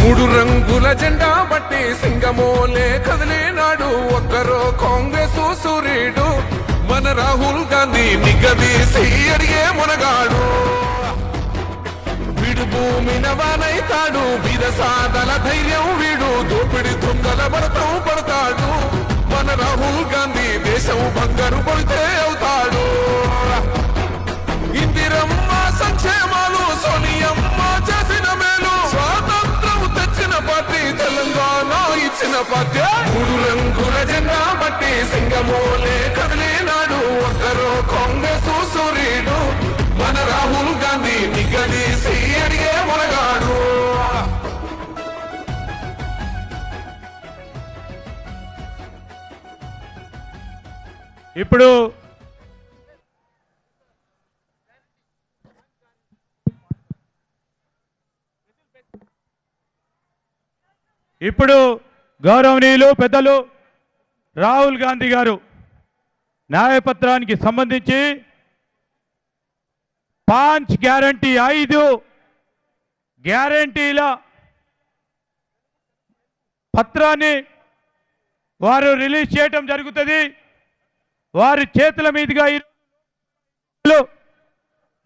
మూడు రంగుల జెండా బట్టి సింగమోలే కదిలేనాడు ఒక్కరో కాంగ్రెస్ సూర్యుడు మన రాహుల్ గాంధీ నిగదీసి అడిగే మునగాడు. వీడు భూమిన వానైతాడు సాదల ధైర్యం వీడు. దోపిడి దొంగల భరతం వచ్చిన ఇచ్చిన మూడు రంగుల జెండా బట్టి సింగమోలే కదిలేనాడు. ఒక్కరో కాంగ్రెస్ సూర్యుడు. మన రాహుల్ గాంధీ నిగదీసి అడిగే మొరగాడు ఇప్పుడు ఇప్పుడు గౌరవనీయులు పెద్దలు రాహుల్ గాంధీ గారు న్యాయపత్రానికి సంబంధించి పాంచ్ గ్యారంటీ ఐదు గ్యారంటీల పత్రాన్ని వారు రిలీజ్ చేయటం జరుగుతుంది. వారి చేతుల మీదుగా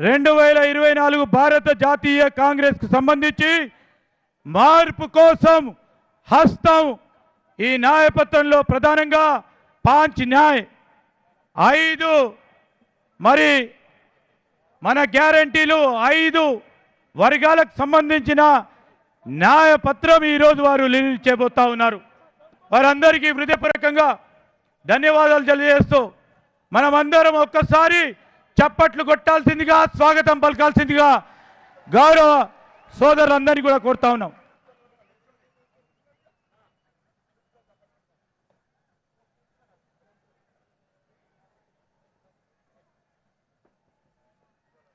రెండు వేల ఇరవై నాలుగు భారత జాతీయ కాంగ్రెస్కు సంబంధించి మార్పు కోసం హస్తం ఈ న్యాయపత్రంలో ప్రధానంగా పాంచ్ న్యాయ్ ఐదు మరి మన గ్యారంటీలు ఐదు వర్గాలకు సంబంధించిన న్యాయపత్రం ఈరోజు వారు రిలీజ్ చేయబోతా ఉన్నారు. వారందరికీ హృదయపూర్వకంగా ధన్యవాదాలు తెలియజేస్తూ మనమందరం ఒక్కసారి చప్పట్లు కొట్టాల్సిందిగా స్వాగతం పలకాల్సిందిగా గౌరవ సోదరులందరినీ కూడా కోరుతా ఉన్నాం.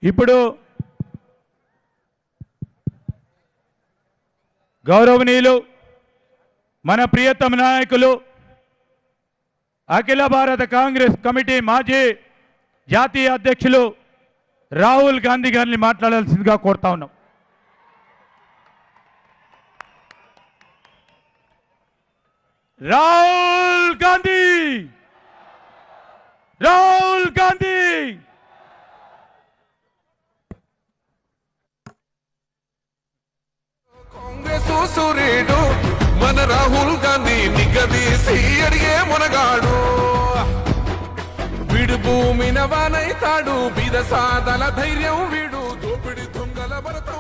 ఇప్పుడు గౌరవనీయులు మన ప్రియతమ నాయకులు అఖిల భారత కాంగ్రెస్ కమిటీ మాజీ జాతీయ అధ్యక్షులు రాహుల్ గాంధీ గారిని మాట్లాడాల్సిందిగా కోరుతా ఉన్నాం. రాహుల్ గాంధీ! రాహుల్ గాంధీ కాంగ్రెస్ సూర్యుడు మన రాహుల్ గాంధీ నిగదీసి అడిగే మునగాడు. వీడు భూమిన వానైతాడు. బీద సాదల ధైర్యం వీడు. దోపిడి దొంగల భరతం